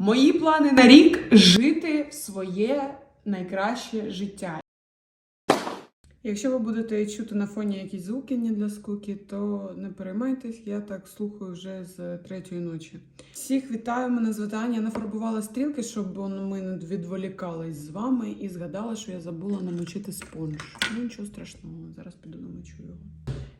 Мої плани на рік жити своє найкраще життя. Якщо ви будете чути на фоні якісь звуки не для скуки, то не переймайтесь, я так слухаю вже з третьої ночі. Всіх вітаю, мене звати Аня. Нафарбувала стрілки, щоб ми не відволікались з вами і згадала, що я забула намочити спонж. Ну нічого страшного, зараз піду намочу його.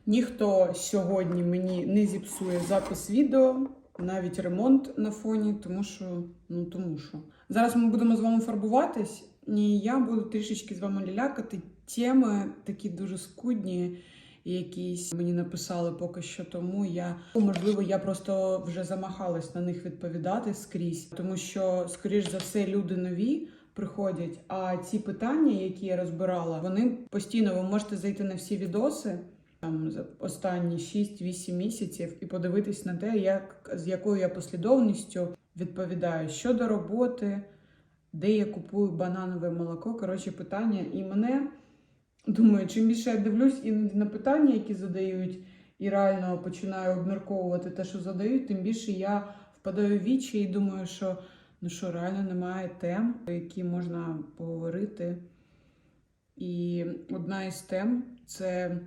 Ніхто сьогодні мені не зіпсує запис відео, навіть ремонт на фоні, тому що ну тому що зараз ми будемо з вами фарбуватись, і я буду трішечки з вами лялякати. Теми такі дуже скудні, якісь мені написали поки що. Тому я можливо, я просто вже замахалась на них відповідати скрізь, тому що, скоріш за все, люди нові приходять. А ці питання, які я розбирала, вони постійно ви можете зайти на всі відоси там за останні 6-8 місяців і подивитись на те, як з якою я послідовністю відповідаю щодо роботи, де я купую бананове молоко. Коротше, питання. І мене думаю, чим більше я дивлюсь іноді на питання, які задають, і реально починаю обмірковувати те, що задають, тим більше я впадаю в вічі і думаю, що ну що реально немає тем, про які можна поговорити. І одна із тем це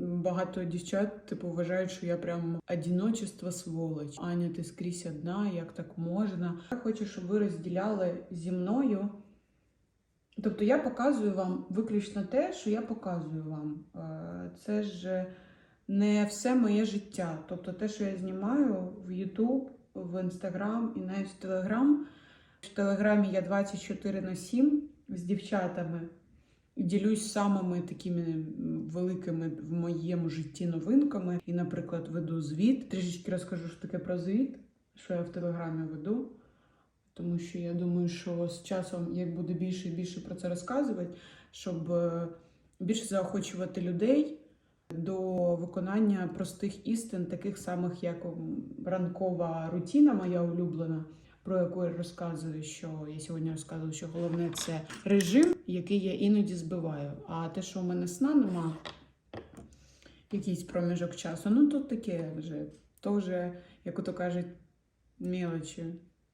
багато дівчат типу вважають, що я прям одиночество сволоч. Аня, ти скрізь одна, як так можна? Я хочу, щоб ви розділяли зі мною. Тобто я показую вам виключно те, що я показую вам. Е, Це ж не все моє життя. Тобто те, що я знімаю в YouTube, в Instagram і навіть в Telegram. В Телеграмі я 24 на 7 з дівчатами. Ділюсь самими такими великими в моєму житті новинками. І, наприклад, веду звіт. Трішечки розкажу що таке про звіт, що я в телеграмі веду. Тому що я думаю, що з часом як буде більше і більше про це розказувати, щоб е, більше заохочувати людей до виконання простих істин, таких самих, як ранкова рутина, моя улюблена, про яку я розказую, що я сьогодні розказую, що головне це режим, який я іноді збиваю. А те, що у мене сна нема, якийсь проміжок часу, ну то таке вже, то вже, як ото кажуть, мілочі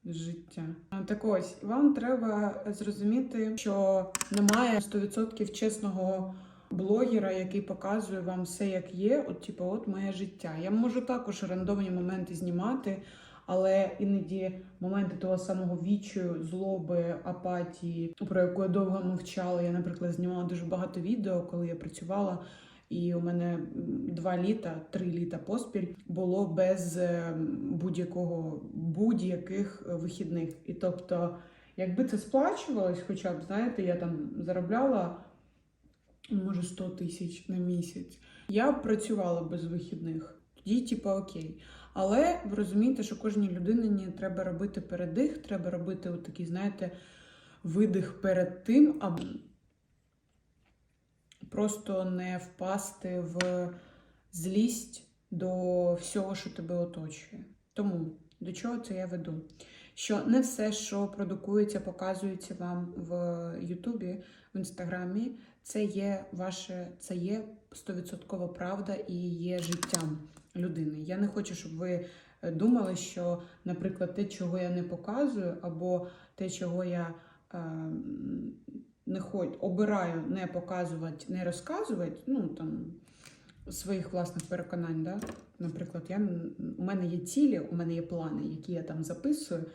життя. Так ось, вам треба зрозуміти, що немає 100% чесного блогера, який показує вам все, як є. От, типу, от моє життя. Я можу також рандомні моменти знімати. Але іноді моменти того самого вічу, злоби, апатії, про яку я довго мовчала. Я, наприклад, знімала дуже багато відео, коли я працювала, і у мене два літа, три літа поспіль було без е, будь-якого будь-яких е, вихідних. І тобто, якби це сплачувалось, хоча б знаєте, я там заробляла може 100 тисяч на місяць. Я працювала без вихідних. Тоді, типу, окей. Але ви розумієте, що кожній людині треба робити передих, треба робити от такий, знаєте, видих перед тим, аби просто не впасти в злість до всього, що тебе оточує. Тому до чого це я веду? Що не все, що продукується, показується вам в Ютубі, в Інстаграмі, це є ваше, це є стовідсоткова правда і є життям людини. Я не хочу, щоб ви е, думали, що, наприклад, те, чого я не показую, або те, чого я е, не хоч, обираю не показувати, не розказувати, ну там своїх власних переконань. Да? Наприклад, я, у мене є цілі, у мене є плани, які я там записую,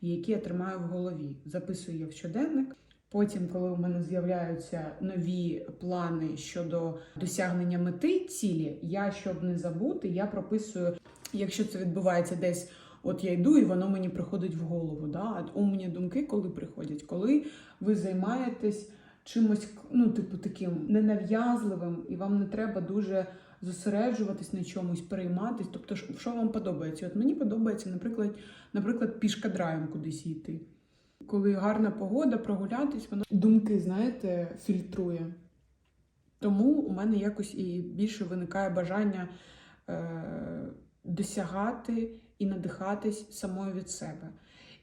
і які я тримаю в голові. Записую я в щоденник. Потім, коли у мене з'являються нові плани щодо досягнення мети цілі, я щоб не забути, я прописую, якщо це відбувається десь. От я йду, і воно мені приходить в голову. Да? А умні думки, коли приходять, коли ви займаєтесь чимось, ну, типу, таким ненав'язливим, і вам не треба дуже зосереджуватись на чомусь, перейматись. Тобто, що вам подобається? От мені подобається, наприклад, наприклад, пішка драєм кудись йти. Коли гарна погода, прогулятись, вона думки, знаєте, фільтрує. Тому у мене якось і більше виникає бажання е, досягати і надихатись самою від себе.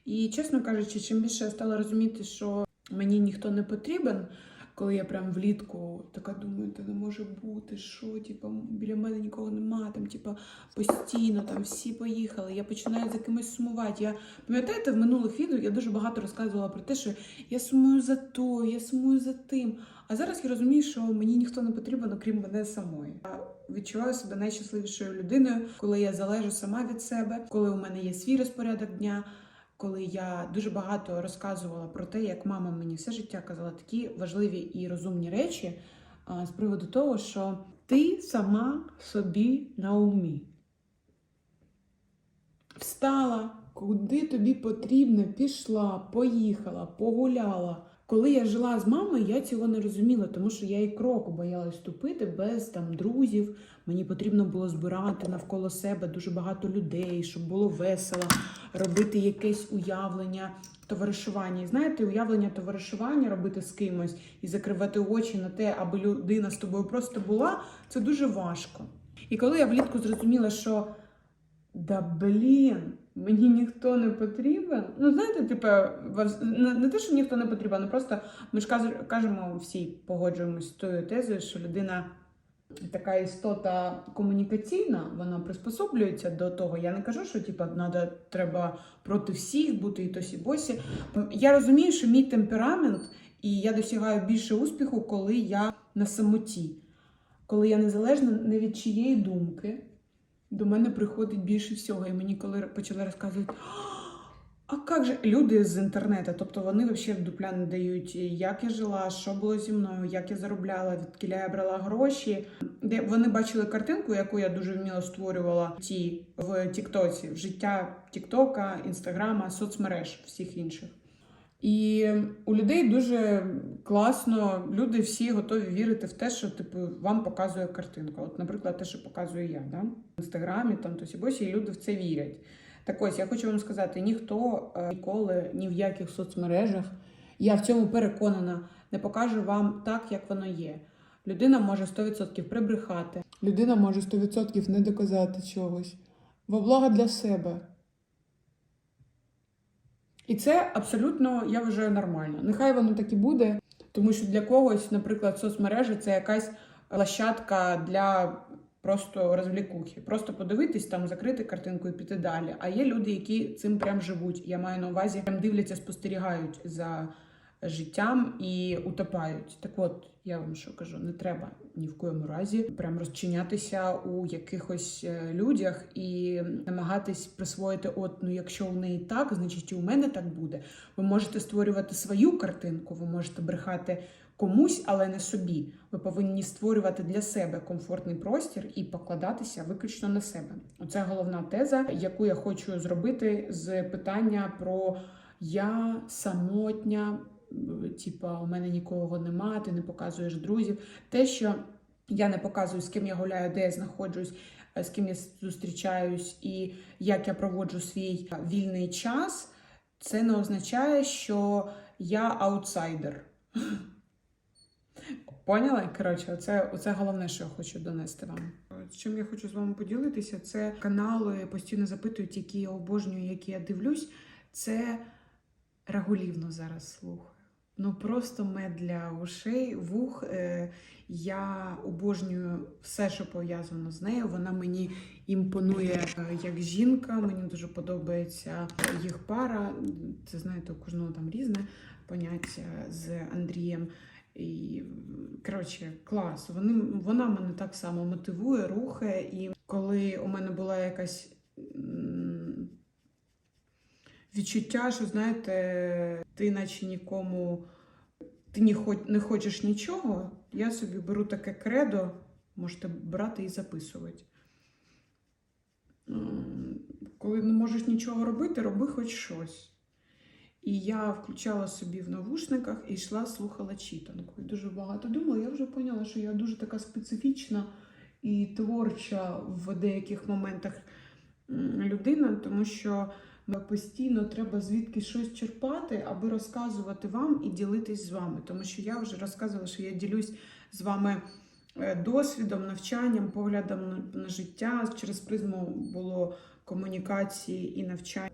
І, чесно кажучи, чим більше я стала розуміти, що мені ніхто не потрібен, коли я прям влітку така думаю, та не може бути, що типу, біля мене нікого нема, там, типу, постійно там всі поїхали. Я починаю за кимось сумувати. Я пам'ятаєте, в минулих відео я дуже багато розказувала про те, що я сумую за то, я сумую за тим. А зараз я розумію, що мені ніхто не потрібен, окрім мене самої. Я відчуваю себе найщасливішою людиною, коли я залежу сама від себе, коли у мене є свій розпорядок дня. Коли я дуже багато розказувала про те, як мама мені все життя казала такі важливі і розумні речі з приводу того, що ти сама собі на умі. Встала, куди тобі потрібно, пішла, поїхала, погуляла. Коли я жила з мамою, я цього не розуміла, тому що я і кроку боялась ступити без там друзів. Мені потрібно було збирати навколо себе дуже багато людей, щоб було весело, робити якесь уявлення, товаришування. І знаєте, уявлення товаришування робити з кимось і закривати очі на те, аби людина з тобою просто була, це дуже важко. І коли я влітку зрозуміла, що да блін, мені ніхто не потрібен. Ну, знаєте, типу, не, те, що ніхто не потрібен, а просто ми ж кажемо, всі погоджуємось з тою тезою, що людина така істота комунікаційна, вона приспособлюється до того. Я не кажу, що типу, надо, треба проти всіх бути і тосі босі. Я розумію, що мій темперамент, і я досягаю більше успіху, коли я на самоті, коли я незалежна не від чиєї думки. До мене приходить більше всього. І мені коли почали розказувати, а як же люди з інтернету, тобто вони взагалі в дупля не дають, як я жила, що було зі мною, як я заробляла, від я брала гроші. Де вони бачили картинку, яку я дуже вміло створювала ті в Тіктоці, в життя Тіктока, Інстаграма, соцмереж всіх інших. І у людей дуже класно, люди всі готові вірити в те, що типу вам показує картинка. От, наприклад, те, що показую я, да? в інстаграмі, там тосі босі, і люди в це вірять. Так ось я хочу вам сказати: ніхто е, ніколи ні в яких соцмережах, я в цьому переконана, не покаже вам так, як воно є. Людина може 100% прибрехати. Людина може 100% не доказати чогось. Во благо для себе. І це абсолютно, я вважаю, нормально. Нехай воно так і буде, тому що для когось, наприклад, соцмережі це якась площадка для просто розвлікухи. Просто подивитись, там закрити картинку і піти далі. А є люди, які цим прям живуть. Я маю на увазі, прям дивляться, спостерігають за життям і утопають. Так от, я вам що кажу, не треба ні в коєму разі прям розчинятися у якихось е, людях і намагатись присвоїти, от ну якщо у неї так, значить і у мене так буде. Ви можете створювати свою картинку, ви можете брехати комусь, але не собі. Ви повинні створювати для себе комфортний простір і покладатися виключно на себе. Оце головна теза, яку я хочу зробити з питання про я самотня. Типа, у мене нікого нема, ти не показуєш друзів. Те, що я не показую, з ким я гуляю, де я знаходжусь, з ким я зустрічаюсь і як я проводжу свій вільний час, це не означає, що я аутсайдер. Поняли? Коротше, оце, оце головне, що я хочу донести вам. Чим я хочу з вами поділитися, це канали постійно запитують, які я обожнюю, які я дивлюсь. Це регулівно зараз слухаю. Ну просто мед для ушей, вух. Е, я обожнюю все, що пов'язано з нею. Вона мені імпонує е, як жінка. Мені дуже подобається їх пара. Це знаєте, у кожного там різне поняття з Андрієм. І коротше, клас. Вони, вона мене так само мотивує, рухає. І коли у мене була якась відчуття, що знаєте, ти наче нікому ти не, хоч, не хочеш нічого, я собі беру таке кредо, можете брати і записувати. Коли не можеш нічого робити, роби хоч щось. І я включала собі в навушниках і йшла, слухала читанку. І дуже багато думала. Я вже поняла, що я дуже така специфічна і творча в деяких моментах людина, тому що постійно треба звідки щось черпати, аби розказувати вам і ділитись з вами. Тому що я вже розказувала, що я ділюсь з вами е, досвідом, навчанням, поглядом на, життя. Через призму було комунікації і навчання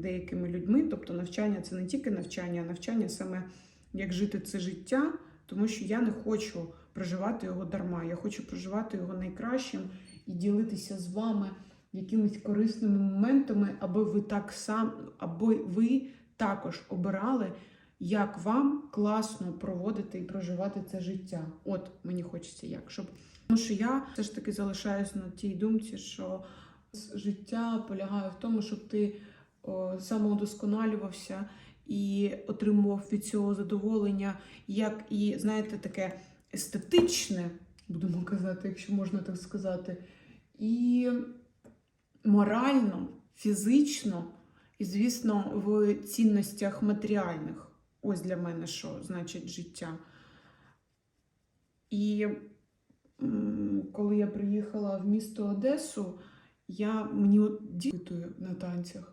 деякими людьми. Тобто навчання це не тільки навчання, а навчання саме як жити це життя тому що я не хочу проживати його дарма. Я хочу проживати його найкращим і ділитися з вами якимись корисними моментами, аби ви так сам, аби ви також обирали, як вам класно проводити і проживати це життя. От мені хочеться як, щоб тому що я все ж таки залишаюсь на тій думці, що життя полягає в тому, щоб ти о, самоудосконалювався і отримував від цього задоволення, як і, знаєте, таке естетичне, будемо казати, якщо можна так сказати, і морально, фізично, і, звісно, в цінностях матеріальних. Ось для мене що значить життя. І коли я приїхала в місто Одесу, я мені дітую на танцях.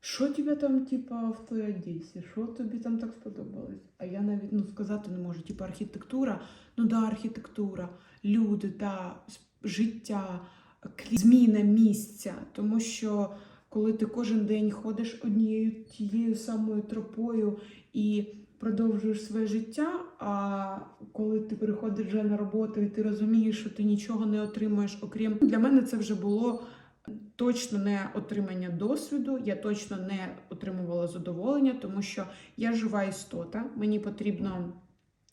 Що тебе там, типа, в той Одесі? Що тобі там так сподобалось? А я навіть ну, сказати не можу. Типа архітектура, ну да, архітектура, люди, да, життя, зміна місця. Тому що коли ти кожен день ходиш однією тією самою тропою і продовжуєш своє життя, а коли ти приходиш вже на роботу і ти розумієш, що ти нічого не отримуєш, окрім для мене це вже було точно не отримання досвіду, я точно не отримувала задоволення, тому що я жива істота, мені потрібно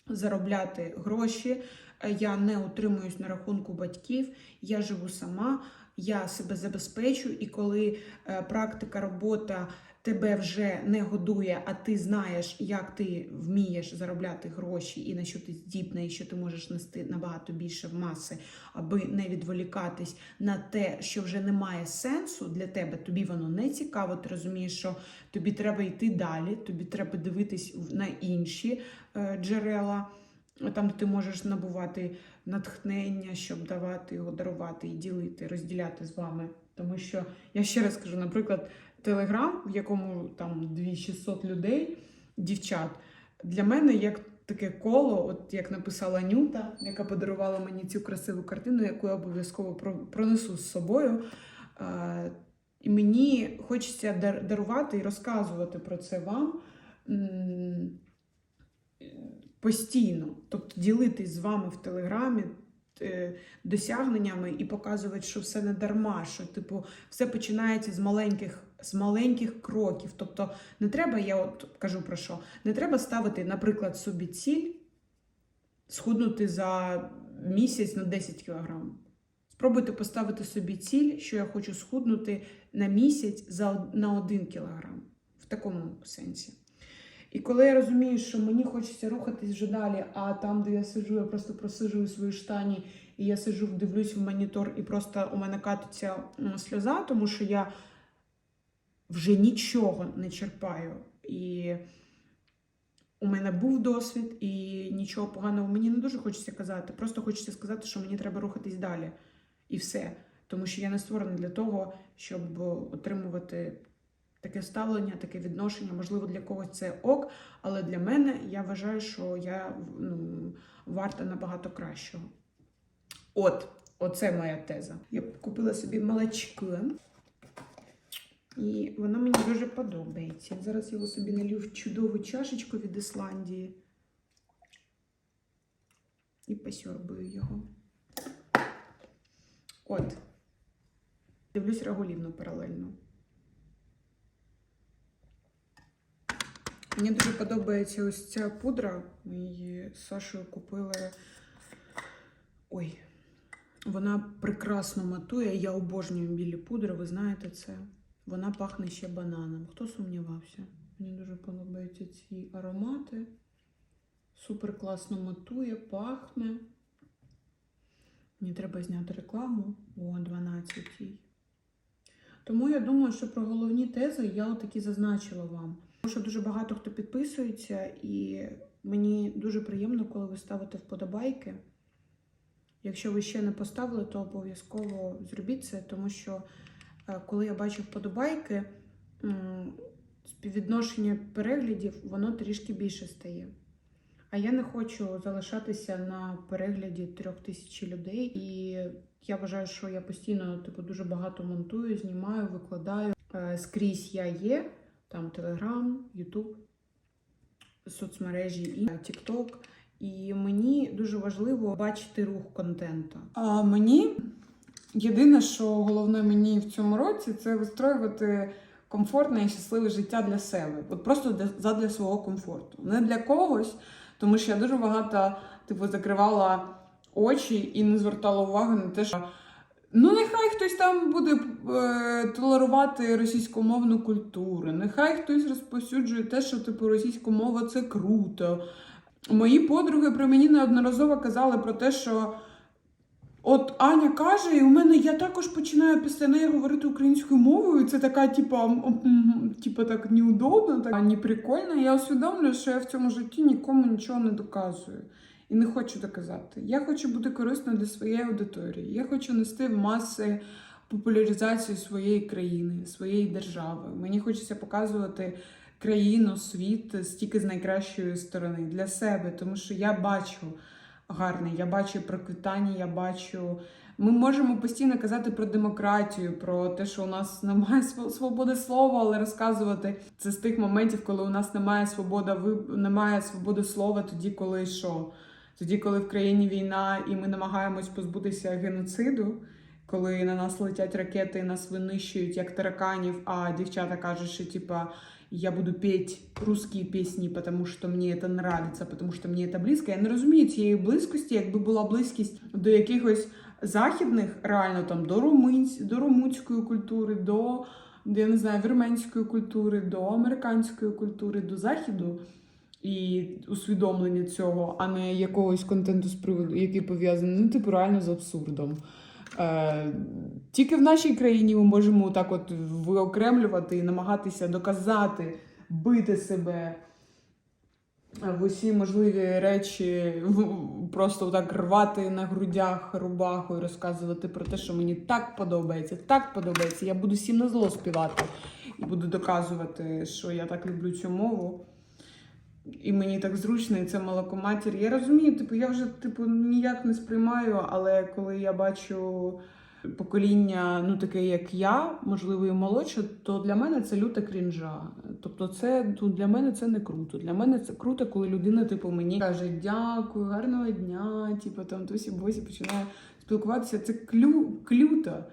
заробляти гроші. Я не утримуюсь на рахунку батьків, я живу сама, я себе забезпечу, і коли е, практика, робота тебе вже не годує, а ти знаєш, як ти вмієш заробляти гроші і на що ти здібна, і що ти можеш нести набагато більше в маси, аби не відволікатись на те, що вже не має сенсу для тебе, тобі воно не цікаво. Ти розумієш, що тобі треба йти далі, тобі треба дивитись на інші е, джерела. Там де ти можеш набувати натхнення, щоб давати його, дарувати і ділити, розділяти з вами. Тому що я ще раз кажу, наприклад, Телеграм, в якому там 2600 людей, дівчат, для мене як таке коло, от як написала Нюта, яка подарувала мені цю красиву картину, яку я обов'язково про- пронесу з собою. Е, І мені хочеться дарувати і розказувати про це вам постійно. Тобто ділитись з вами в Телеграмі е, досягненнями і показувати, що все не дарма, що типу все починається з маленьких, з маленьких кроків. Тобто не треба, я от кажу про що, не треба ставити, наприклад, собі ціль схуднути за місяць на 10 кілограм. Спробуйте поставити собі ціль, що я хочу схуднути на місяць за, на 1 кілограм. В такому сенсі. І коли я розумію, що мені хочеться рухатись вже далі, а там, де я сиджу, я просто просижую свої штані, і я сиджу, дивлюсь в монітор, і просто у мене катиться сльоза, тому що я вже нічого не черпаю. І у мене був досвід, і нічого поганого мені не дуже хочеться казати. Просто хочеться сказати, що мені треба рухатись далі. І все. Тому що я не створена для того, щоб отримувати таке ставлення, таке відношення. Можливо, для когось це ок, але для мене я вважаю, що я ну, варта набагато кращого. От, оце моя теза. Я купила собі молочко. І воно мені дуже подобається. Зараз його собі налью в чудову чашечку від Ісландії. І посьорбаю його. От. Дивлюсь Рагулівну паралельно. Мені дуже подобається ось ця пудра. Ми її Сашою купили. Ой, вона прекрасно матує. Я обожнюю білі пудри, ви знаєте це. Вона пахне ще бананом. Хто сумнівався? Мені дуже подобаються ці аромати. Супер класно матує, пахне. Мені треба зняти рекламу о 12 Тому я думаю, що про головні тези я отакі зазначила вам. Що дуже багато хто підписується, і мені дуже приємно, коли ви ставите вподобайки. Якщо ви ще не поставили, то обов'язково зробіть це, тому що е, коли я бачу вподобайки, співвідношення переглядів, воно трішки більше стає. А я не хочу залишатися на перегляді трьох тисяч людей. І я вважаю, що я постійно типу, дуже багато монтую, знімаю, викладаю. Е, Скрізь я є. Там Телеграм, Ютуб, соцмережі і TikTok. І мені дуже важливо бачити рух контенту. А мені єдине, що головне мені в цьому році, це вистроювати комфортне і щасливе життя для себе. От просто для, задля свого комфорту. Не для когось, тому що я дуже багато типу, закривала очі і не звертала уваги на те, що ну нехай хтось там буде е, толерувати російськомовну культуру, нехай хтось розповсюджує те, що типу російська мова це круто. Мої подруги при мені неодноразово казали про те, що от Аня каже, і у мене я також починаю після неї говорити українською мовою. Це така, типа, типа так неудобно, так не прикольно. Я усвідомлюю, що я в цьому житті нікому нічого не доказую. І не хочу доказати. Я хочу бути корисною для своєї аудиторії. Я хочу нести в маси популяризацію своєї країни, своєї держави. Мені хочеться показувати країну, світ стільки з найкращої сторони для себе, тому що я бачу гарне, я бачу проквітання, я бачу. Ми можемо постійно казати про демократію, про те, що у нас немає свободи слова, але розказувати це з тих моментів, коли у нас немає свобода немає свободи слова, тоді коли що? Тоді, коли в країні війна, і ми намагаємось позбутися геноциду, коли на нас летять ракети нас винищують як тараканів, а дівчата кажуть, що типа я буду петь русські пісні, тому що мені це нравиться, тому що мені це близько. Я не розумію цієї близькості, якби була близькість до якихось західних, реально там до румунсь, до румунської культури, до я не знаю, вірменської культури, до американської культури, до західу. І усвідомлення цього, а не якогось контенту з приводу, який пов'язаний ну, типу, реально з абсурдом. Е, тільки в нашій країні ми можемо так от виокремлювати і намагатися доказати, бити себе в усі можливі речі, просто так рвати на грудях рубаху і розказувати про те, що мені так подобається, так подобається. Я буду всім на зло співати і буду доказувати, що я так люблю цю мову. І мені так зручно, і це молокоматір. Я розумію, типу, я вже типу ніяк не сприймаю, але коли я бачу покоління, ну таке як я, можливо, і молодше, то для мене це люта крінжа. Тобто, це ну, для мене це не круто. Для мене це круто, коли людина, типу, мені каже дякую, гарного дня, типу там тусі босі починає спілкуватися. Це клю, клюто.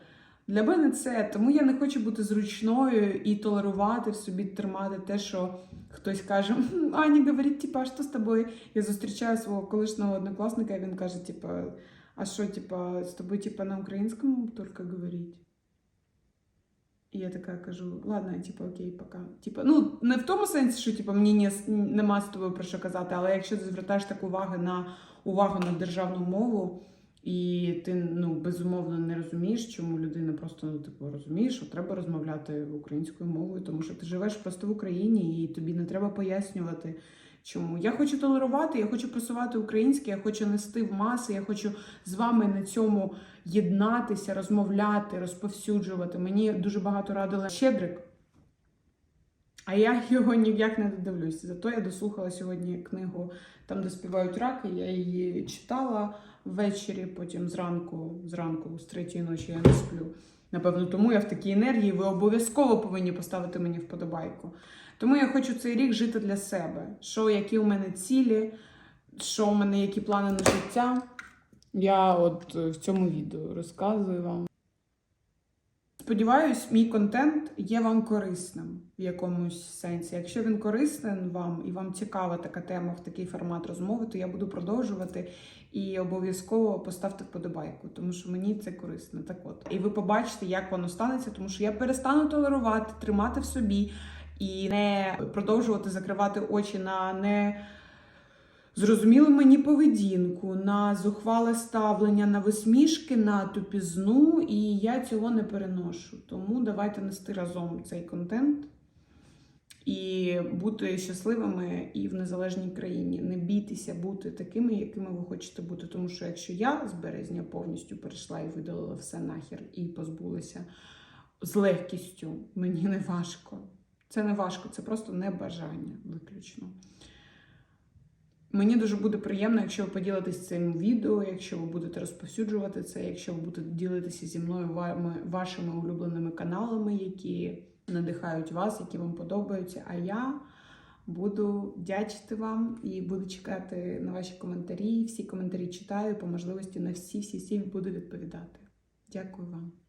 Для мене це тому я не хочу бути зручною і толерувати в собі тримати те, що хтось каже: «М, Аня говорить, типа, що з тобою? Я зустрічаю свого колишнього однокласника, і він каже, типа, а що, типа, з тобою типа на українському тільки говорить? І я така кажу, ладно, типа, окей, пока. Типа, ну не в тому сенсі, що типа мені не, нема з тобою про що казати, але якщо ти звертаєш таку увагу на увагу на державну мову. І ти ну безумовно не розумієш, чому людина просто ну типу розуміє, що треба розмовляти українською мовою, тому що ти живеш просто в Україні, і тобі не треба пояснювати, чому я хочу толерувати, я хочу просувати українське, я хочу нести в маси, я хочу з вами на цьому єднатися, розмовляти, розповсюджувати. Мені дуже багато радили Щедрик. А я його ніяк не додивлюся. Зато я дослухала сьогодні книгу там, де співають раки. Я її читала ввечері, потім зранку, зранку, з третьої ночі я не сплю. Напевно, тому я в такій енергії. Ви обов'язково повинні поставити мені вподобайку. Тому я хочу цей рік жити для себе. Що, які у мене цілі, що у мене які плани на життя. Я от е, в цьому відео розказую вам. Сподіваюсь, мій контент є вам корисним в якомусь сенсі. Якщо він корисний вам і вам цікава така тема в такий формат розмови, то я буду продовжувати і обов'язково поставте вподобайку, тому що мені це корисно. Так от, і ви побачите, як воно станеться, тому що я перестану толерувати, тримати в собі і не продовжувати закривати очі на не. Зрозумілу мені поведінку, на зухвале ставлення, на висмішки, на тупізну, і я цього не переношу. Тому давайте нести разом цей контент і бути щасливими і в незалежній країні. Не бійтеся бути такими, якими ви хочете бути. Тому що якщо я з березня повністю перейшла і видалила все нахер і позбулася з легкістю, мені не важко. Це не важко, це просто небажання виключно. Мені дуже буде приємно, якщо ви поділитесь цим відео, якщо ви будете розповсюджувати це, якщо ви будете ділитися зі мною вашими улюбленими каналами, які надихають вас, які вам подобаються. А я Буду вдячити вам і буду чекати на ваші коментарі. Всі коментарі читаю, по можливості на всі всі всі буду відповідати. Дякую вам.